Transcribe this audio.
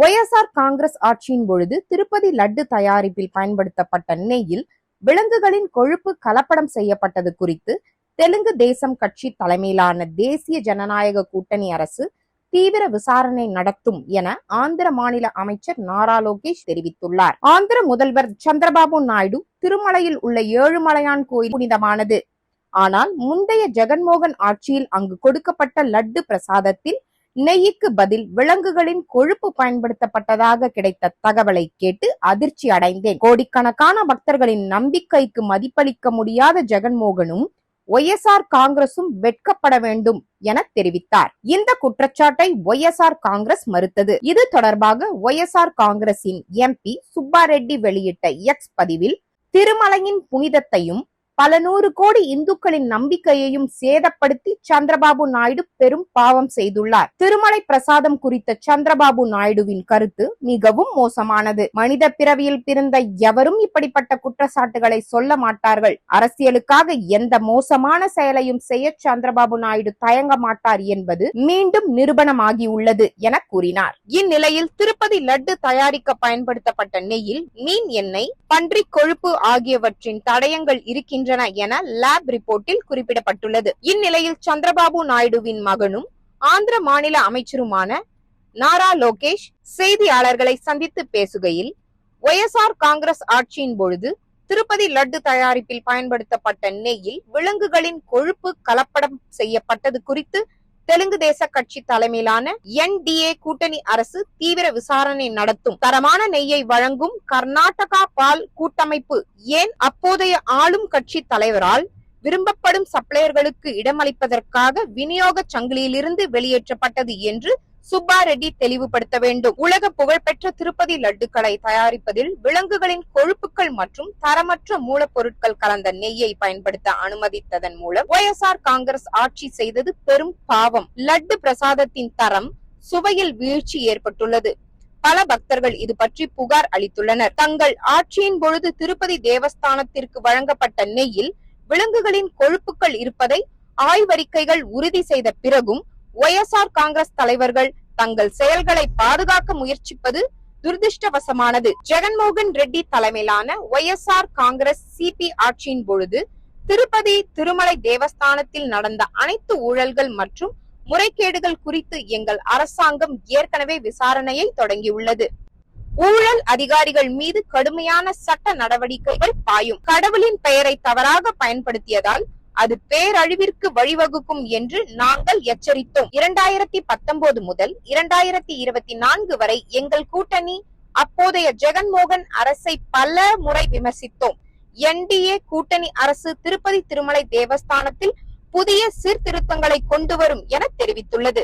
YSR Congress ஆட்சியின் பொழுது திருப்பதி லட்டு தயாரிப்பில் பயன்படுத்தப்பட்ட நெய்யில் விலங்குகளின் கொழுப்பு கலப்படம் செய்யப்பட்டது குறித்து தெலுங்கு தேசம் கட்சி தலைமையிலான தேசிய ஜனநாயக கூட்டணி அரசு தீவிர விசாரணை நடத்தும் என ஆந்திர மாநில அமைச்சர் நாரா லோகேஷ் தெரிவித்துள்ளார். ஆந்திர முதல்வர் சந்திரபாபு நாயுடு திருமலையில் உள்ள ஏழுமலையான் கோயில் புனிதமானது. ஆனால் முந்தைய ஜெகன்மோகன் ஆட்சியில் அங்கு கொடுக்கப்பட்ட லட்டு பிரசாதத்தில் நெய்யுக்கு பதில் விலங்குகளின் கொழுப்பு பயன்படுத்தப்பட்டதாக கிடைத்த தகவலை கேட்டு அதிர்ச்சி அடைந்தேன். கோடிக்கணக்கான பக்தர்களின் நம்பிக்கைக்கு மதிப்பளிக்க முடியாத ஜெகன்மோகனும் ஒய்எஸ்ஆர் காங்கிரசும் வெட்கப்பட வேண்டும் என தெரிவித்தார். இந்த குற்றச்சாட்டை ஒய்எஸ்ஆர் காங்கிரஸ் மறுத்தது. இது தொடர்பாக ஒய்எஸ்ஆர் காங்கிரசின் எம்பி சுப்பாரெட்டி வெளியிட்ட எக்ஸ் பதிவில் திருமலையின் புனிதத்தையும் பல நூறு கோடி இந்துக்களின் நம்பிக்கையையும் சேதப்படுத்தி சந்திரபாபு நாயுடு பெரும் பாவம் செய்துள்ளார். திருமலை பிரசாதம் குறித்த சந்திரபாபு நாயுடுவின் கருத்து மிகவும் மோசமானது. மனித பிறவியில் பிறந்த எவரும் இப்படிப்பட்ட குற்றச்சாட்டுகளை சொல்ல மாட்டார்கள். அரசியலுக்காக எந்த மோசமான செயலையும் செய்ய சந்திரபாபு நாயுடு தயங்க மாட்டார் என்பது மீண்டும் நிரூபணமாகியுள்ளது என கூறினார். இந்நிலையில் திருப்பதி லட்டு தயாரிக்க பயன்படுத்தப்பட்ட நெய்யில் மீன் எண்ணெய் பன்றி கொழுப்பு ஆகியவற்றின் தடயங்கள் இருக்கின்றன வருகின்றன என லேப் ரிப்போர்ட்டில் குறிப்பிடப்பட்டுள்ளது. இந்நிலையில் சந்திரபாபு நாயுடுவின் மகனும் ஆந்திர மாநில அமைச்சருமான நாரா லோகேஷ் செய்தியாளர்களை சந்தித்து பேசுகையில் ஒய்எஸ்ஆர் காங்கிரஸ் ஆட்சியின் பொழுது திருப்பதி லட்டு தயாரிப்பில் பயன்படுத்தப்பட்ட நெய்யில் விலங்குகளின் கொழுப்பு கலப்படம் செய்யப்பட்டது குறித்து தெலுங்கு தேச கட்சி தலைமையிலான என்டிஏ கூட்டணி அரசு தீவிர விசாரணை நடத்தும். தரமான நெய்யை வழங்கும் கர்நாடகா பால் கூட்டமைப்பு ஏன் அப்போதைய ஆளும் கட்சி தலைவரால் விரும்பப்படும் சப்ளையர்களுக்கு இடமளிப்பதற்காக விநியோக சங்கிலியிலிருந்து வெளியேற்றப்பட்டது என்று சுப்பா ரெட்டி தெளிவுபடுத்த வேண்டும். உலக புகழ்பெற்ற திருப்பதி லட்டுக்களை தயாரிப்பதில் விலங்குகளின் கொழுப்புகள் மற்றும் தரமற்ற மூலப்பொருட்கள் கலந்த நெய்யை பயன்படுத்த அனுமதித்ததன் மூலம் ஒய்எஸ்ஆர் காங்கிரஸ் ஆட்சி செய்தது பெரும் பாவம். லட்டு பிரசாதத்தின் தரம் சுவையில் வீழ்ச்சி ஏற்பட்டுள்ளது. பல பக்தர்கள் இது பற்றி புகார் அளித்துள்ளனர். தங்கள் ஆட்சியின் பொழுது திருப்பதி தேவஸ்தானத்திற்கு வழங்கப்பட்ட நெய்யில் விலங்குகளின் கொழுப்புகள் இருப்பதை ஆய்வறிக்கைகள் உறுதி செய்த பிறகும் ஒய்எஸ்ஆர் காங்கிரஸ் தலைவர்கள் தங்கள் செயல்களை பாதுகாக்க முயற்சிப்பது துரதிருஷ்டவசமானது. ஜெகன்மோகன் ரெட்டி தலைமையிலான ஒய்எஸ்ஆர் காங்கிரஸ் சிபி ஆட்சியின் பொழுது திருப்பதி திருமலை தேவஸ்தானத்தில் நடந்த அனைத்து ஊழல்கள் மற்றும் முறைகேடுகள் குறித்து எங்கள் அரசாங்கம் ஏற்கனவே விசாரணையை தொடங்கியுள்ளது. ஊழல் அதிகாரிகள் மீது கடுமையான சட்ட நடவடிக்கைகள் பாயும். கடவுளின் பெயரை தவறாக பயன்படுத்தியதால் அது பேரழிவிற்கு வழிவகுக்கும் என்று நாங்கள் எச்சரித்தோம். இரண்டாயிரத்தி பத்தொன்பது முதல் இரண்டாயிரத்தி இருபத்தி நான்கு வரை எங்கள் கூட்டணி அப்போதைய ஜெகன்மோகன் அரசை பல முறை விமர்சித்தோம். என்டிஏ கூட்டணி அரசு திருப்பதி திருமலை தேவஸ்தானத்தில் புதிய சீர்திருத்தங்களை கொண்டு வரும் என தெரிவித்துள்ளது.